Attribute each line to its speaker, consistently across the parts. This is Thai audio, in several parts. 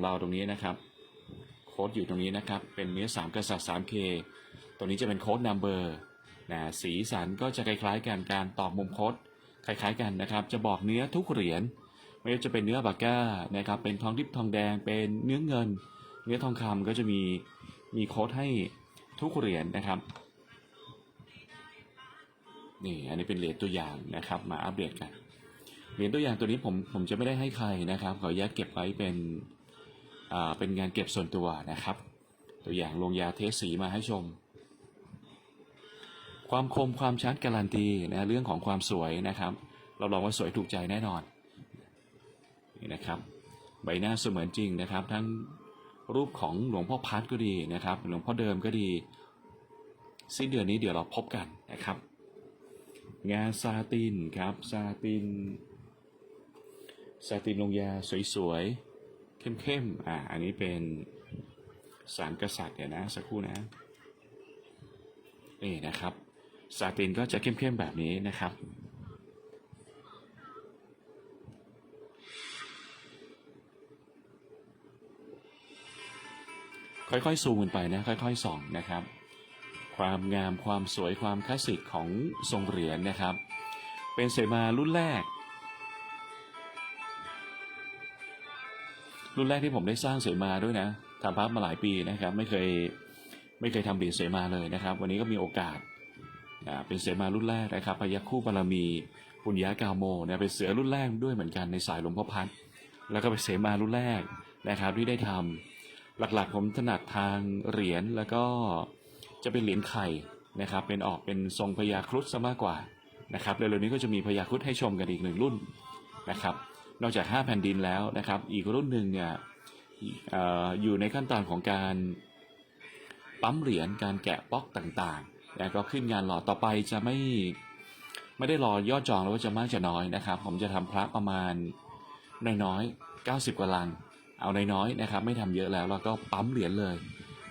Speaker 1: เราตรงนี้นะครับ โค้ดอยู่ตรงนี้นะครับ เป็นเนื้อสามกษัตริย์ 3K ตัวนี้จะเป็นโค้ดนัมเบอร์นะสีสันก็จะคล้ายๆกันการตอกมุมโค้ดคล้ายๆกันนะครับ จะบอกเนื้อทุกเหรียญไม่ว่าจะเป็นเนื้อบาก้านะครับ เป็นทองทิพย์ทองแดง เป็นเนื้อเงิน เนื้อทองคำก็จะมีมีโค้ดให้ทุกเหรียญนะครับนี่อันนี้เป็นเหรียญตัวอย่างนะครับ มาอัปเดตกันเหรียญตัวอย่างตัวนี้ผมผมจะไม่ได้ให้ใครนะครับขออนุญาตเก็บไว้เป็น เป็นงานเก็บส่วนตัวนะครับ ตัวอย่างลงยาเทสสีมาให้ชม ความคมความชัดการันตีนะเรื่องของความสวยนะครับเราลองว่าสวยถูกใจแน่นอนนี่นะครับ ใบหน้าเสมือนจริงนะครับ ทั้งรูปของหลวงพ่อพัดก็ดีนะครับ หลวงพ่อเดิมก็ดีสิ้นเดือนนี้เดี๋ยวเราพบกันนะครับ งานซาตินครับซาตินซาตินลงยาสวยๆ เข้มๆ อ่า อันนี้เป็นสามกษัตริย์เดี๋ยวนะ สักครู่นะ นี่นะครับซาตินก็จะเข้มๆ แบบนี้นะครับ ค่อยๆ ซูมกันไปนะ ค่อยๆ ส่องนะครับ ความงามความสวยความคลาสสิกของทรงเหรียญนะครับ เป็นเสมารุ่นแรก รุ่นแรกที่ผมได้สร้างเสมาด้วยนะทำพับมาหลายปีนะครับไม่เคยไม่เคยทำเหรียญเสมาเลยนะครับ วันนี้ก็มีโอกาสเป็นเสมารุ่นแรกนะครับพยัคคู่บารมีปุญญากาโมเนี่ยเป็นเสือรุ่นแรกด้วยเหมือนกันในสายหลวงพ่อพัดแล้วก็เป็นเสมารุ่นแรกนะครับที่ได้ทำหลักๆ ผมถนัดทางเหรียญแล้วก็จะเป็นเหรียญไข่นะครับเป็นออกเป็นทรงพญาครุฑซะมากกว่านะครับเร็วๆนี้ก็จะมีพญาครุฑให้ชมกันอีกหนึ่งรุ่นนะครับ นอกจาก 5 แผ่นดินแล้วนะครับ อีกรุ่นหนึ่งเนี่ยอยู่ในขั้นตอนของการปั๊มเหรียญการแกะบล็อกต่างๆ แล้วก็ขึ้นงานหล่อต่อไปจะไม่ไม่ได้รอยอดจองแล้วว่าจะมากจะน้อยนะครับ ผมจะทำพระประมาณน้อยๆ90 กว่าลัง เอาน้อยๆนะครับ ไม่ทำเยอะแล้วแล้วก็ปั๊มเหรียญเลย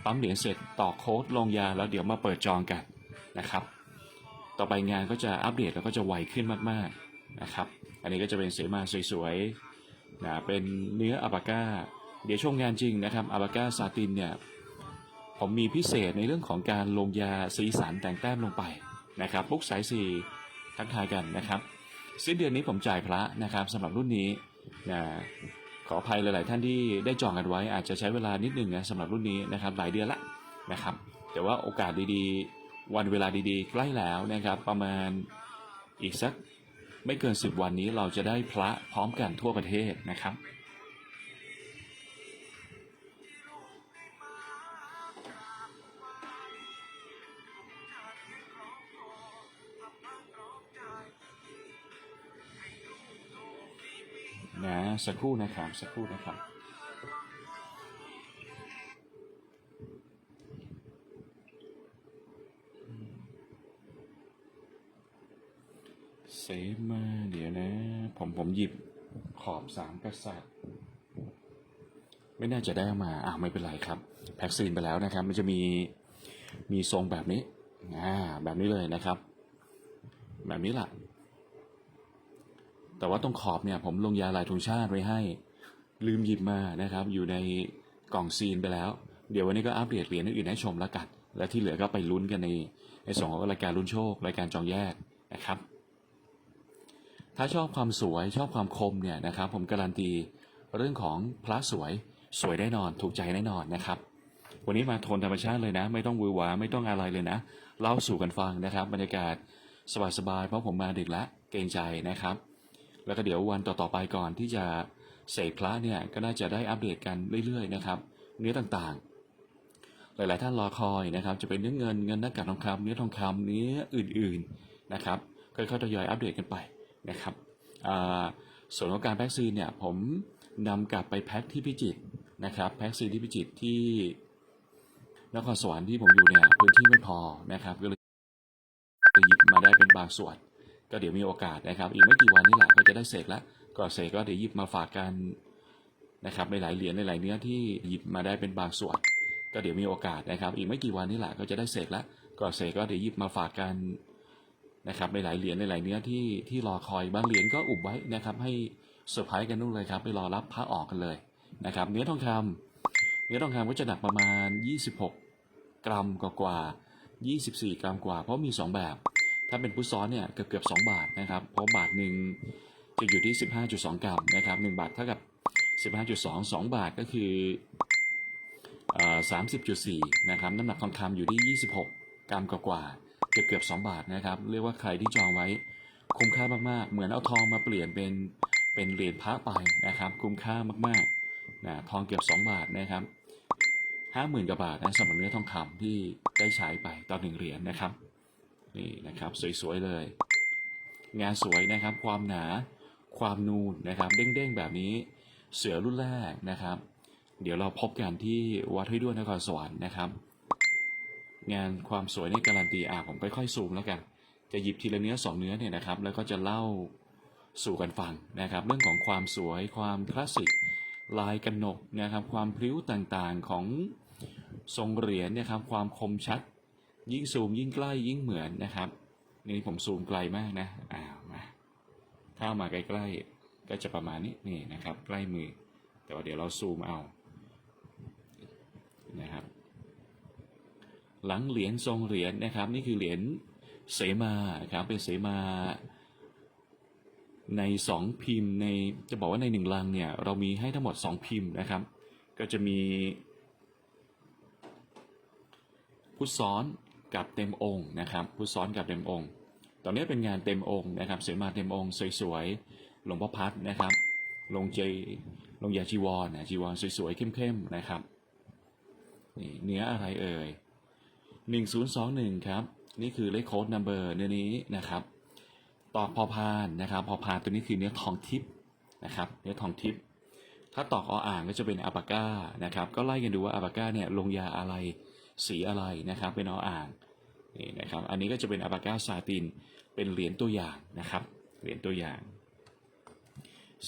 Speaker 1: ปั๊มเหรียญเสร็จต่อโค้ดลงยาแล้วเดี๋ยวมาเปิดจองกันนะครับ ต่อไปงานก็จะอัปเดตแล้วก็จะไวขึ้นมากๆ นะครับ อันนี้ก็จะเป็นเสมาสวยๆนะเป็นเนื้ออาบาก้า เดี๋ยวช่วงงานจริงนะครับอาบาก้าซาตินเนี่ยผมมีพิเศษในเรื่องของการลงยาสีสันแต่งแต้มลงไปนะครับปุ๊กสายสีทักทายกันนะครับสิ้นเดือนนี้ผมจ่ายพระนะครับสำหรับรุ่นนี้นะขออภัยหลาย ๆ ท่านที่ได้จองกันไว้ อาจจะใช้เวลานิดหนึ่งนะสำหรับรุ่นนี้นะครับหลายเดือนละนะครับ แต่ว่าโอกาสดีๆ วันเวลาดีๆ ใกล้แล้วนะครับ ประมาณอีกสัก ไม่เกิน10วันนี้เราจะได้พระพร้อมกันทั่วประเทศนะครับ นะสักครู่นะครับ สักครู่นะครับ มา เดี๋ยวนะ ผมผมหยิบขอบสามกษัตริย์ ไม่น่าจะได้เอามาอ่าวไม่เป็นไรครับ แพ็กซีนไปแล้วนะครับ มันจะมีมีทรงแบบนี้อ่าแบบนี้เลยนะครับ แบบนี้แหละแต่ว่าตรงขอบเนี่ย ผมลงยาลายธงชาติไว้ให้ ลืมหยิบมานะครับ อยู่ในกล่องซีนไปแล้ว เดี๋ยววันนี้ก็อัปเดตเหรียญอื่นให้ชมแล้วกัน และที่เหลือก็ไปลุ้นกันในในส่วนของรายการลุ้นโชครายการจองแยกนะครับ ถ้าชอบความสวยชอบความคมเนี่ยนะครับ ผมการันตีเรื่องของพระสวยสวยแน่นอนถูกใจแน่นอนนะครับ วันนี้มาโทนธรรมชาติเลยนะ ไม่ต้องวือหวาไม่ต้องอะไรเลยนะเล่าสู่กันฟังนะครับ บรรยากาศสบายๆเพราะผมมาดึกแล้วเกรงใจนะครับ แล้วก็เดี๋ยววันต่อๆไปก่อนที่จะเสกพระเนี่ยก็น่าจะได้อัปเดตกันเรื่อยๆนะครับ เนื้อต่างๆ หลายๆท่านรอคอยนะครับ จะเป็นเนื้อเงินเงินหน้ากากทองคำเนื้อทองคำเนื้ออื่นๆนะครับค่อยๆทยอยอัปเดตกันไป นะครับส่วนของการแพ็กซีนเนี่ยผมนำกลับไปแพ็คที่พิจิตรนะครับแพ็กซีนที่พิจิตรที่นครสวรรค์ที่ผมอยู่เนี่ยพื้นที่ไม่พอนะครับก็เลยหยิบมาได้เป็นบางส่วน ก็เดี๋ยวมีโอกาสนะครับ อีกไม่กี่วันนี่แหละก็จะได้เสกแล้วก่อเสกก็เดี๋ยวหยิบมาฝากกันนะครับในหลายเหรียญในหลายเนื้อที่หยิบมาได้เป็นบางส่วน ก็เดี๋ยวมีโอกาสนะครับ อีกไม่กี่วันนี่แหละก็จะได้เสกแล้วก่อเสกก็เดี๋ยวหยิบมาฝากกัน นะครับในหลายเหรียญในหลายเนื้อที่ที่รอคอยบางเหรียญก็อุบไว้นะครับ ให้เซอร์ไพรส์กันนู่นเลยครับไปรอรับพระออกกันเลยนะครับ เนื้อทองคำเนื้อทองคำก็จะหนักประมาณ 26 กรัมกว่าๆ24 กรัมกว่า เพราะมี 2 แบบ ถ้าเป็นพุทซ้อนเนี่ยเกือบเกือบ2บาทนะครับเพราะบาทหนึ่งจะอยู่ที่ 15.2 กรัมนะครับ1บาทเท่ากับ 15.2 2 บาทก็คือเอ่อ30.4นะครับน้ำหนักทองคำอยู่ที่ 26 กรัมกว่า เกือบเกือบ2บาทนะครับ เรียกว่าใครที่จองไว้คุ้มค่ามากๆ เหมือนเอาทองมาเปลี่ยนเป็นเป็นเหรียญพระไปนะครับ คุ้มค่ามากๆนะทองเกือบ2 บาทนะครับห้าหมื่นกว่าบาทนะสำหรับเนื้อทองคำที่ได้ใช้ไปต่อหนึ่งเหรียญนะครับนี่นะครับสวยๆเลย งานสวยนะครับ ความหนาความนูนนะครับ เด้งๆแบบนี้เสือรุ่นแรกนะครับ เดี๋ยวเราพบกันที่วัดห้วยด้วนนครสวรรค์นะครับ งานความสวยในการันตีอะผมค่อยๆซูมแล้วกัน จะหยิบทีละเนื้อสองเนื้อเนี่ยนะครับ แล้วก็จะเล่าสู่กันฟังนะครับ เรื่องของความสวยความคลาสสิกลายกระหนกนะครับความพริ้วต่างๆของทรงเหรียญนะครับความคมชัด ยิ่งซูมยิ่งใกล้ยิ่งเหมือนนะครับนี่ผมซูมไกลมากนะอ้าวมาถ้ามาใกล้ๆก็จะประมาณนี้นี่นะครับ ใกล้มือ แต่ว่าเดี๋ยวเราซูมเอานะครับ หลังเหรียญทรงเหรียญนะครับ นี่คือเหรียญเสมาครับเป็นเสมาใน2พิมพ์ในจะบอกว่าใน1ลังเนี่ยเรามีให้ทั้งหมด2พิมพ์นะครับ ก็จะมีพุทธซ้อนกับเต็มองค์นะครับพุทธซ้อนกับเต็มองค์ ตอนนี้เป็นงานเต็มองค์นะครับเสมาเต็มองค์สวยๆหลวงพ่อพัดนะครับลงเจลงยาจีวรนะจีวรสวยๆเข้มๆนะครับนี่เนื้ออะไรเอ่ย 1021 ครับ นี่คือเลขโค้ดนัมเบอร์เนื้อนี้นะครับตอกพอพานนะครับพอพานตัวนี้คือเนื้อทองทิพย์นะครับ เนื้อทองทิพย์ถ้าตอกออ่างก็จะเป็นอาปาก้านะครับ ก็ไล่กันดูว่าอาปาก้าเนี่ยลงยาอะไรสีอะไรนะครับ เป็นออ่างนี่นะครับ อันนี้ก็จะเป็นอาปาก้าซาติน เป็นเหรียญตัวอย่างนะครับ เหรียญตัวอย่าง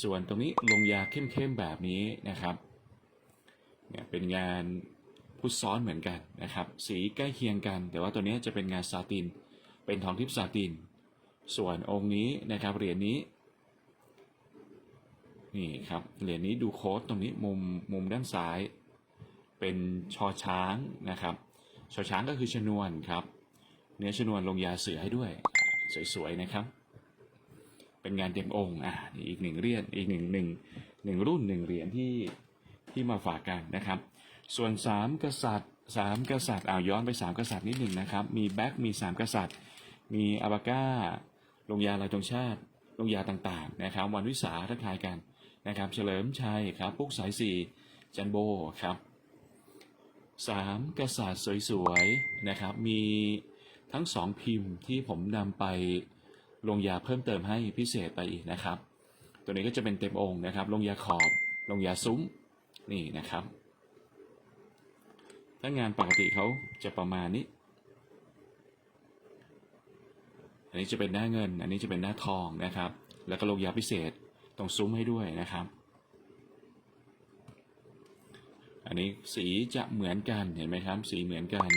Speaker 1: ส่วนตรงนี้ลงยาเข้มๆแบบนี้นะครับเนี่ยเป็นงาน พุทธซ้อนเหมือนกันนะครับ สีใกล้เคียงกัน แต่ว่าตัวนี้จะเป็นงานซาติน เป็นทองทิพย์ซาติน ส่วนองค์นี้นะครับเหรียญนี้นี่ครับเหรียญนี้ดูโค้ดตรงนี้มุมมุมด้านซ้าย เป็นชอช้างนะครับชอช้างก็คือชนวนครับเนื้อชนวนลงยาเสือให้ด้วย สวยๆนะครับ เป็นงานเต็มองค์อ่านี่อีกหนึ่งเรียญอีกหนึ่งหนึ่งหนึ่งรุ่นหนึ่งเหรียญที่ที่มาฝากกันนะครับ ส่วนสามกษัตริย์สามกษัตริย์อ่าย้อนไปสามกษัตริย์นิดหนึ่งนะครับ มีแบ็กมีสามกษัตริย์ มีอาบาก้าลงยาลายตรงชาติลงยาต่างๆนะครับ วันวิสาทักทายกันนะครับ เฉลิมชัยครับปุ๊กสายสี่จันโบครับสามกษัตริย์สวยๆนะครับ มีทั้งสองพิมพ์ที่ผมนำไปลงยาเพิ่มเติมให้พิเศษไปอีกนะครับ ตัวนี้ก็จะเป็นเต็มองค์นะครับ ลงยาขอบ ลงยาซุ้มนี่นะครับ ถ้างานปกติเขาจะประมาณนี้ อันนี้จะเป็นหน้าเงิน อันนี้จะเป็นหน้าทองนะครับ แล้วก็ลงยาพิเศษตรงซุ้มให้ด้วยนะครับ อันนี้สีจะเหมือนกันเห็นไหมครับ สีเหมือนกัน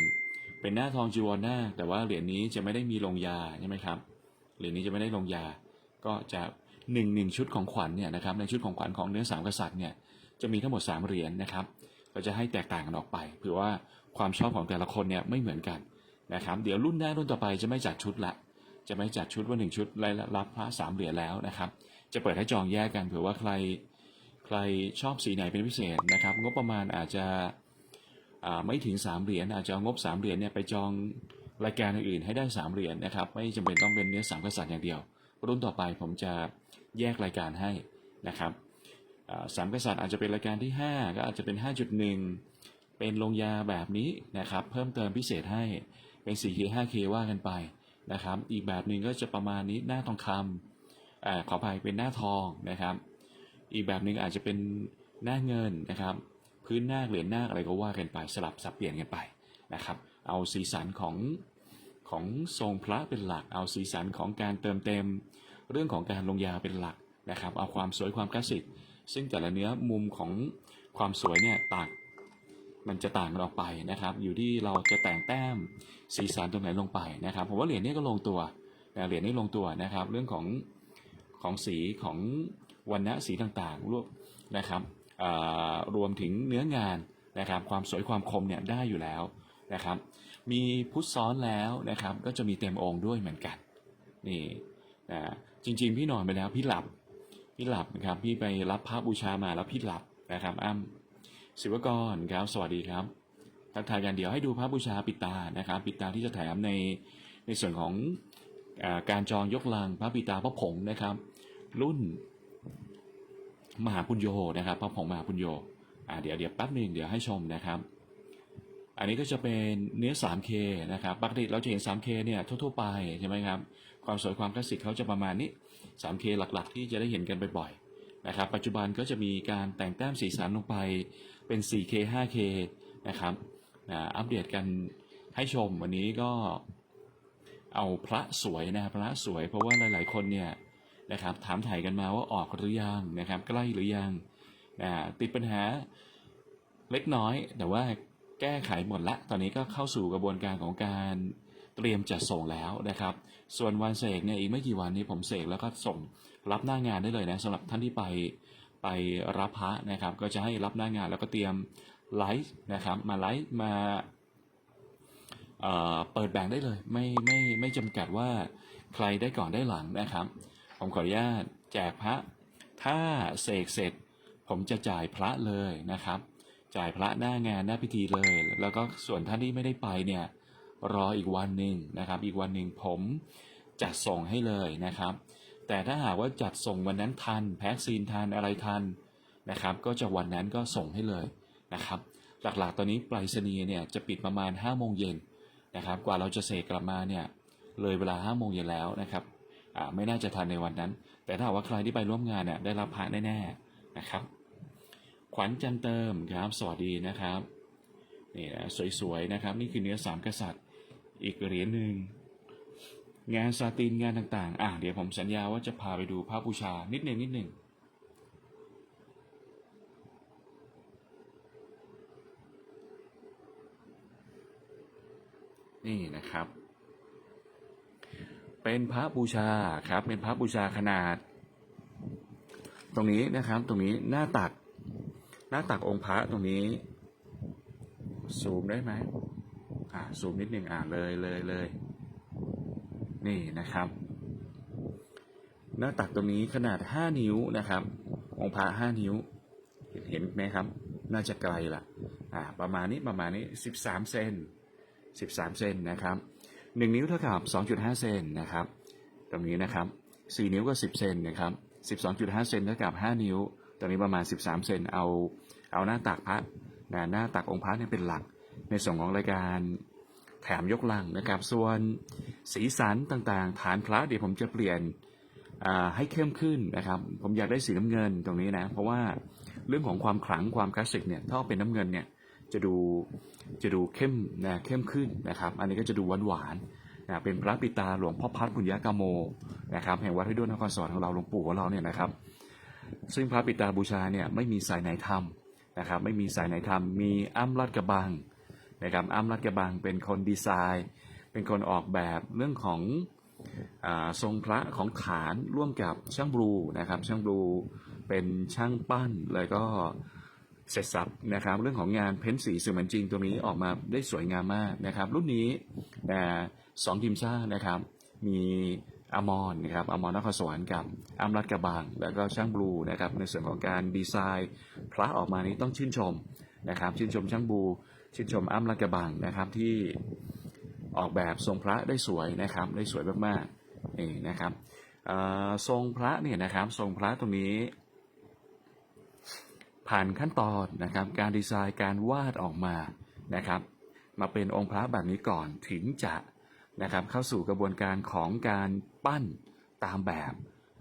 Speaker 1: เป็นหน้าทองจีวรหน้า แต่ว่าเหรียญนี้จะไม่ได้มีลงยาใช่ไหมครับเหรียญนี้จะไม่ได้ลงยา ก็จะหนึ่งหนึ่งชุดของขวัญเนี่ยนะครับในชุดของขวัญของเนื้อสามกษัตริย์เนี่ยจะมีทั้งหมดสามเหรียญนะครับ ก็จะให้แตกต่างกันออกไปเผื่อว่าความชอบของแต่ละคนเนี่ยไม่เหมือนกันนะครับเดี๋ยวรุ่นหน้ารุ่นต่อไปจะไม่จัดชุดละ จะไม่จัดชุดว่าหนึ่งชุดรายรับพระสามเหรียญแล้วนะครับ จะเปิดให้จองแยกกันเผื่อว่าใครใครชอบสีไหนเป็นพิเศษนะครับ งบประมาณอาจจะไม่ถึง3เหรียญอาจจะเอางบ3เหรียญเนี่ยไปจองรายการอื่นให้ได้3เหรียญนะครับไม่จำเป็นต้องเป็นเนื้อสามกษัตริย์อย่างเดียว รุ่นต่อไปผมจะแยกรายการให้นะครับ สามกษัตริย์อาจจะเป็นรายการที่ 5 ก็อาจจะเป็น 5.1 เป็นลงยาแบบนี้นะครับ เพิ่มเติมพิเศษให้เป็น 4K 5K ว่ากันไปนะครับ อีกแบบหนึ่งก็จะประมาณนี้หน้าทองคำอขออภัยเป็นหน้าทองนะครับ อีกแบบหนึ่งอาจจะเป็นหน้าเงินนะครับ พื้นหน้าเหรียญหน้าอะไรก็ว่ากันไปสลับสับเปลี่ยนกันไปนะครับ เอาสีสันของของทรงพระเป็นหลัก เอาสีสันของการเติมเต็ม เรื่องของการลงยาเป็นหลักนะครับ เอาความสวยความคลาสสิก ซึ่งแต่ละเนื้อมุมของความสวยเนี่ยต่างมันจะต่างกันออกไปนะครับ อยู่ที่เราจะแต่งแต้มสีสันตรงไหนลงไปนะครับผมว่าเหรียญนี้ก็ลงตัวเหรียญนี้ลงตัวนะครับ เรื่องของของสีของวันณะสีต่างๆรวบนะครับอ่ารวมถึงเนื้องานนะครับ ความสวยความคมเนี่ยได้อยู่แล้วนะครับ มีพุทธซ้อนแล้วนะครับ ก็จะมีเต็มองค์ด้วยเหมือนกันนี่นะจริงๆ พี่นอนไปแล้วพี่หลับ พี่หลับนะครับพี่ไปรับพระบูชามาแล้วพี่หลับนะครับอ้ำศิวกรครับสวัสดีครับทักทายกันเดี๋ยวให้ดูพระบูชาปิตานะครับ ปิตาที่จะแถมในในส่วนของอการจองยกลังพระปิตาพระผงนะครับ รุ่นมหาปุญโยนะครับพระผงมหาปุญโยอ่าเดี๋ยวเดี๋ยวแป๊บหนึ่งเดี๋ยวให้ชมนะครับอันนี้ก็จะเป็นเนื้อ 3K นะครับ ปกติเราจะเห็น 3K เนี่ยทั่วๆไปใช่ไหมครับ ความสวยความคลาสสิกเขาจะประมาณนี้ 3K หลักๆ ที่จะได้เห็นกันบ่อยๆนะครับ ปัจจุบันก็จะมีการแต่งแต้มสีสันลงไปเป็น 4K 5K นะครับนะอัปเดตกันให้ชมวันนี้ก็เอาพระสวยนะพระสวยเพราะว่าหลาย ๆ คนเนี่ยนะครับถามถ่ายกันมาว่าออกหรือยังนะครับ ใกล้หรือยังนะติดปัญหาเล็กน้อย แต่ว่าแก้ไขหมดละ ตอนนี้ก็เข้าสู่กระบวนการของการเตรียมจัดส่งแล้วนะครับ ส่วนวันเสกเนี่ยอีกไม่กี่วันนี้ผมเสกแล้วก็ส่งรับหน้างานได้เลยนะสำหรับท่านที่ไปไปรับพระนะครับ ก็จะให้รับหน้างานแล้วก็เตรียมไลฟ์นะครับมาไลฟ์มาเอ่อเปิดแบ่งได้เลย ไม่ไม่ไม่จำกัดว่าใครได้ก่อนได้หลังนะครับ ผมขออนุญาตแจกพระ ถ้าเสกเสร็จ ผมจะจ่ายพระเลยนะครับ จ่ายพระหน้างานหน้าพิธีเลย แล้วก็ส่วนท่านที่ไม่ได้ไปเนี่ย รออีกวันหนึ่งนะครับ อีกวันหนึ่งผมจัดส่งให้เลยนะครับ แต่ถ้าหากว่าจัดส่งวันนั้นทันแพ็กซีนทันอะไรทันนะครับ ก็จะวันนั้นก็ส่งให้เลยนะครับ หลักๆ ตอนนี้ไปรษณีย์เนี่ยจะปิดประมาณ5้าโมงเย็นนะครับ กว่าเราจะเสกกลับมาเนี่ยเลยเวลา5้าโมงเย็นแล้วนะครับไม่น่าจะทันในวันนั้น แต่ถ้าหากว่าใครที่ไปร่วมงานเนี่ยได้รับพระแน่ๆนะครับ ขวัญจันเติมครับ สวัสดีนะครับนี่นะสวยๆนะครับ นี่คือเนื้อสามกษัตริย์ อีกเหรียญหนึ่งงานซาตินงานต่างๆ อะเดี๋ยวผมสัญญาว่าจะพาไปดูพระบูชานิดหนึ่งนิดหนึ่งนี่นะครับ เป็นพระบูชาครับ เป็นพระบูชาขนาด ตรงนี้นะครับ ตรงนี้หน้าตัก หน้าตักองค์พระตรงนี้ ซูมได้ไหม อ่าซูมนิดหนึ่งอ่าเลยเลยเลยนี่นะครับ หน้าตักตรงนี้ขนาด 5 นิ้วนะครับ องค์พระ5นิ้วเห็นเห็นไหมครับ น่าจะไกลละอ่าประมาณนี้ประมาณนี้ 13 เซน13 เซนนะครับ1นิ้วเท่ากับ 2.5 เซนนะครับ ตรงนี้นะครับ 4 นิ้วก็ 10 เซนนะครับ 12.5 เซนเท่ากับ 5 นิ้ว ตรงนี้ประมาณ 13 เซนเอาเอาหน้าตักพระนะหน้าตักองค์พระเนี่ยเป็นหลัก ในส่วนของรายการแถมยกลังนะครับ ส่วนสีสันต่างๆ ฐานพระเดี๋ยวผมจะเปลี่ยนให้เข้มขึ้นนะครับ ผมอยากได้สีน้ำเงินตรงนี้นะ เพราะว่าเรื่องของความขลังความคลาสสิกเนี่ยถ้าเป็นน้ำเงินเนี่ยจะดูจะดูเข้มนะเข้มขึ้นนะครับ อันนี้ก็จะดูหวานๆนะเป็นพระปิตาหลวงพ่อพัดบุญญากาโมนะครับแห่งวัดให้ด้วยนครสวรรค์ของเราหลวงปู่ของเราเนี่ยนะครับ ซึ่งพระปิตาบูชาเนี่ยไม่มีสายไหนทำนะครับ ไม่มีสายไหนทำมีอ้ำรัดกระบัง นะครับอ้ำรัดกระบังเป็นคนดีไซน์ เป็นคนออกแบบเรื่องของอทรงพระของฐานร่วมกับช่างบลูนะครับ ช่างบลูเป็นช่างปั้นแล้วก็เสร็จสับนะครับ เรื่องของงานเพ้นสีเสมือนจริงตัวนี้ออกมาได้สวยงามมากนะครับ รุ่นนี้สองทีมซ่านะครับ มีอมรนะครับอมรนครสวรรค์กับอัมรัดกระบัง แล้วก็ช่างบลูนะครับในส่วนของการดีไซน์ พระออกมานี้ต้องชื่นชมนะครับ ชื่นชมช่างบลู ชื่นชมอัมรัดกระบังนะครับที่ออกแบบทรงพระได้สวยนะครับได้สวยมากๆนี่นะครับทรงพระเนี่ยนะครับทรงพระตรงนี้ ผ่านขั้นตอนนะครับการดีไซน์การวาดออกมานะครับ มาเป็นองค์พระแบบนี้ก่อนถึงจะนะครับเข้าสู่กระบวนการของการปั้นตามแบบ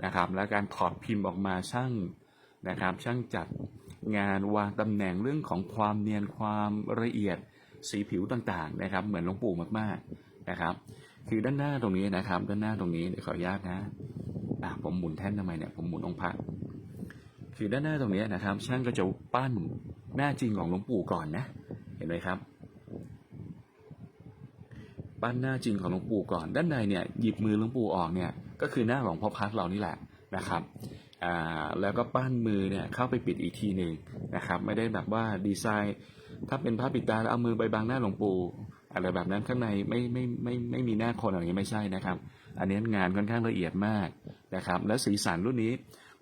Speaker 1: นะครับ และการถอดพิมพ์ออกมาช่างนะครับช่างจัด งานวางตำแหน่งเรื่องของความเนียนความละเอียดสีผิวต่างๆนะครับ เหมือนหลวงปู่มากๆนะครับ คือด้านหน้าตรงนี้นะครับ ด้านหน้าตรงนี้เดี๋ยวขออนุญาตนะอะผมหมุนแท่นทำไมเนี่ยผมหมุนองค์พระคือด้านหน้าตรงนี้นะครับ ช่างก็จะปั้นหน้าจริงของหลวงปู่ก่อนนะ เห็นไหมครับ ปั้นหน้าจริงของหลวงปู่ก่อน ด้านในเนี่ยหยิบมือหลวงปู่ออกเนี่ยก็คือหน้าของพ่อพัดเรานี่แหละนะครับ แล้วก็ปั้นมือเนี่ยเข้าไปปิดอีกทีหนึ่งนะครับ ไม่ได้แบบว่าดีไซน์ ถ้าเป็นพระปิดตาแล้วเอามือไปบังหน้าหลวงปู่อะไรแบบนั้นข้างในไม่ไม่ไม่ไม่ไม่มีหน้าคนอะไรอย่างนี้ไม่ใช่นะครับ อันนี้งานค่อนข้างละเอียดมากนะครับ และสีสันรุ่นนี้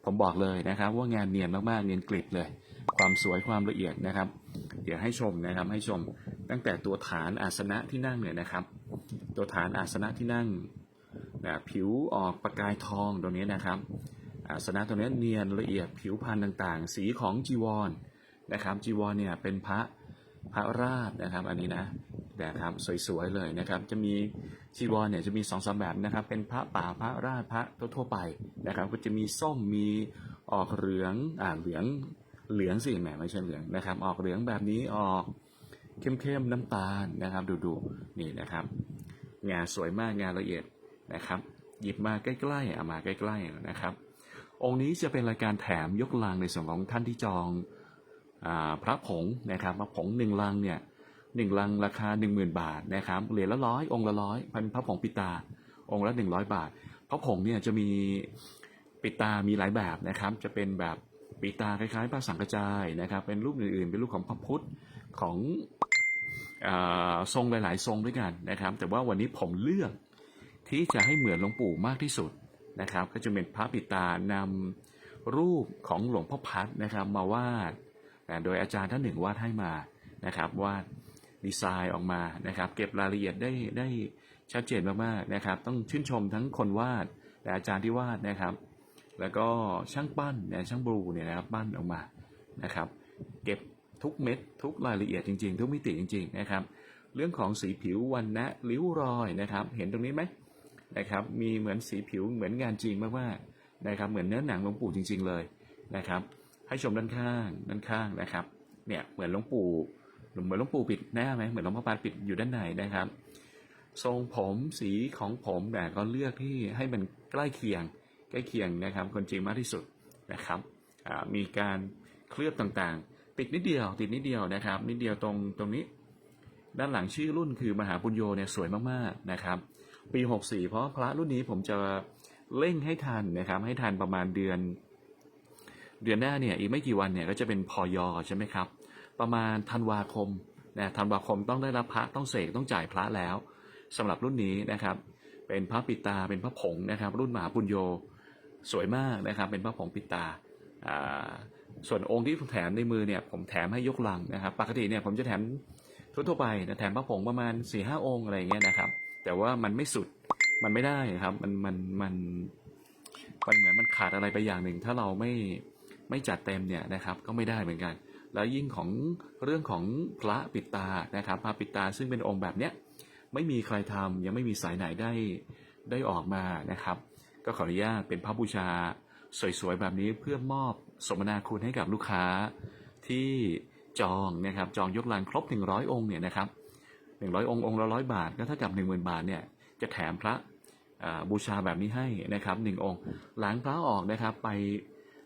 Speaker 1: ผมบอกเลยนะครับ ว่างานเนียนมากๆเนียนกริบเลย ความสวยความละเอียดนะครับ เดี๋ยวให้ชมนะครับให้ชมตั้งแต่ตัวฐานอาสนะที่นั่งเนี่ยนะครับ ตัวฐานอาสนะที่นั่งนะผิวออกประกายทองตรงนี้นะครับ อาสนะตรงนี้เนียนละเอียดผิวพรรณต่างๆ สีของจีวรนะครับจีวรเนี่ยเป็นพระพระราชนะครับอันนี้นะนะครับสวยๆเลยนะครับ จะมีจีวรเนี่ยจะมีสองสามแบบนะครับ เป็นพระป่าพระราชพระทั่วๆไปนะครับ ก็จะมีส้มมีออกเหลืองอ่าเหลืองเหลืองสิแหมไม่ใช่เหลืองนะครับ ออกเหลืองแบบนี้ออกเข้มๆน้ำตาลนะครับดูๆนี่นะครับ งานสวยมากงานละเอียดนะครับ หยิบมาใกล้ๆเอามาใกล้ๆนะครับ องค์นี้จะเป็นรายการแถมยกลังในส่วนของท่านที่จองอพระผงนะครับพระผงหนึ่งลังเนี่ยหนึ่งลังราคา 10,000 บาทนะครับเหรียญละร้อยองค์ละร้อยพันพระผงปิดตา องค์ละ 100 บาท พระผงเนี่ยจะมีปิดตามีหลายแบบนะครับ จะเป็นแบบปิดตาคล้ายๆพระสังกระจายนะครับ เป็นรูปอื่นๆ เป็นรูปของพระพุทธของอทรงหลายๆ ทรงด้วยกันนะครับ แต่ว่าวันนี้ผมเลือกที่จะให้เหมือนหลวงปู่มากที่สุด นะครับ ก็จะเป็นพระปิตานำรูปของหลวงพ่อพัดนะครับมาวาดโดยอาจารย์ท่านหนึ่งวาดให้มานะครับวาดดีไซน์ออกมานะครับ เก็บรายละเอียดได้ได้ชัดเจนมากๆนะครับ ต้องชื่นชมทั้งคนวาดและอาจารย์ที่วาดนะครับ แล้วก็ช่างปั้นเนี่ยช่างบลูเนี่ยนะครับปั้นออกมานะครับ เก็บทุกเม็ดทุกรายละเอียดจริง ๆ ทุกมิติจริง ๆ นะครับ เรื่องของสีผิววันนะริ้วรอยนะครับ เห็นตรงนี้ไหม นะครับมีเหมือนสีผิวเหมือนงานจริงมากๆนะครับเหมือนเนื้อหนังหลวงปู่จริง ๆเลยนะครับ ให้ชมด้านข้างด้านข้างนะครับเนี่ยเหมือนหลวงปู่เหมือนหลวงปู่ปิดหน้าไหมเหมือนหลวงพ่อปานปิดอยู่ด้านในนะครับ ทรงผมสีของผมแต่ก็เลือกที่ให้มันใกล้เคียงใกล้เคียงนะครับ คนจริงมากที่สุดนะครับมีการเคลือบต่างๆ ติดนิดเดียว ติดนิดเดียวนะครับ นิดเดียวตรงตรงนี้ ด้านหลังชื่อรุ่นคือมหาปุญโยเนี่ยสวยมากๆนะครับ ปี 64 เพราะพระรุ่นนี้ผมจะเร่งให้ทันนะครับ ให้ทันประมาณเดือน เดือนหน้าเนี่ยอีกไม่กี่วันเนี่ยก็จะเป็นพอยอใช่ไหมครับ ประมาณธันวาคมนะธันวาคมต้องได้รับพระต้องเสกต้องจ่ายพระแล้วสำหรับรุ่นนี้นะครับ เป็นพระปิตาเป็นพระผงนะครับ รุ่นมหาปุญโยสวยมากนะครับ เป็นพระผงปิตาส่วนองค์ที่ผมแถมในมือเนี่ยผมแถมให้ยกลังนะครับ ปกติเนี่ยผมจะแถมทั่วๆไปนะแถมพระผงประมาณ4ี่ห้าองค์อะไรอย่างเงี้ยนะครับ แต่ว่ามันไม่สุดมันไม่ได้ครับ มันมันมันมันเหมือนมันขาดอะไรไปอย่างหนึ่ง ถ้าเราไม่ไม่จัดเต็มเนี่ยนะครับ ก็ไม่ได้เหมือนกัน แล้วยิ่งของเรื่องของพระปิดตานะครับพระปิดตาซึ่งเป็นองค์แบบเนี้ยไม่มีใครทำยังไม่มีสายไหนได้ได้ออกมานะครับ ก็ขออนุญาตเป็นพระบูชาสวยๆแบบนี้เพื่อมอบสมนาคุณให้กับลูกค้าที่จองนะครับจองยกลานครบ 100 องค์เนี่ยนะครับ หนึ่งร้อยองค์องค์ละร้อยบาท ก็เท่ากับหนึ่งหมื่นบาทเนี่ยจะแถมพระบูชาแบบนี้ให้นะครับหนึ่งองค์ล้างพระออกนะครับไป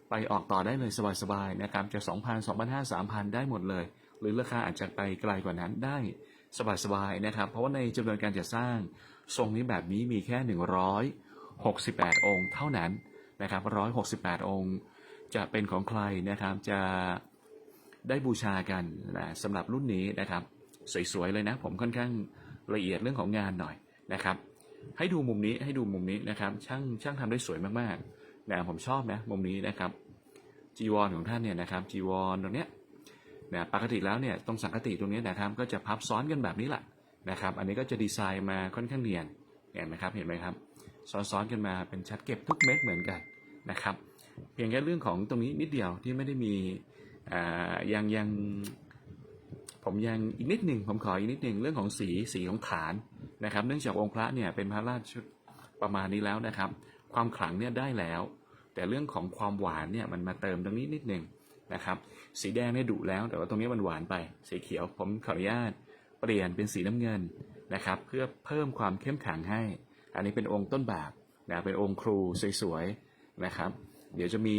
Speaker 1: ไปออกต่อได้เลยสบายๆนะครับจะสองพันสองพันห้าสามพันได้หมดเลย หรือราคาอาจจะไปไกลกว่านั้นได้สบายๆนะครับ เพราะว่าในจำนวนการจัดสร้าง ทรงนี้แบบนี้มีแค่หนึ่งร้อยหกสิบแปดองค์เท่านั้นนะครับร้อยหกสิบแปดองค์ จะเป็นของใครนะครับจะได้บูชากันนะสำหรับรุ่นนี้นะครับ สวยๆเลยนะ ผมค่อนข้างละเอียดเรื่องของงานหน่อยนะครับ ให้ดูมุมนี้ให้ดูมุมนี้นะครับ ช่างช่างทำได้สวยมากๆนะผมชอบนะมุมนี้นะครับจีวรของท่านเนี่ยนะครับจีวรตรงเนี้ยนะปกติแล้วเนี่ยตรงสังคติตรงเนี้ยนะครับ ก็จะพับซ้อนกันแบบนี้แหละนะครับ อันนี้ก็จะดีไซน์มาค่อนข้างเนียนเห็นไหมครับเห็นไหมครับ ซ้อนๆกันมาเป็นชัดเก็บทุกเม็ดเหมือนกันนะครับ เพียงแค่เรื่องของตรงนี้นิดเดียวที่ไม่ได้มีอ่ายังยัง ผมยังอีกนิดหนึ่งผมขออีกนิดหนึ่งเรื่องของสีสีของฐานนะครับ เนื่องจากองค์พระเนี่ยเป็นพระราชชุดประมาณนี้แล้วนะครับ ความขลังเนี่ยได้แล้ว แต่เรื่องของความหวานเนี่ยมันมาเติมตรงนี้นิดหนึ่งนะครับสีแดงเนี่ยดุแล้ว แต่ว่าตรงนี้มันหวานไป สีเขียวผมขออนุญาตเปลี่ยนเป็นสีน้ำเงินนะครับ เพื่อเพิ่มความเข้มขลังให้ อันนี้เป็นองค์ต้นแบบนะเป็นองค์ครูสวยๆนะครับ เดี๋ยวจะมี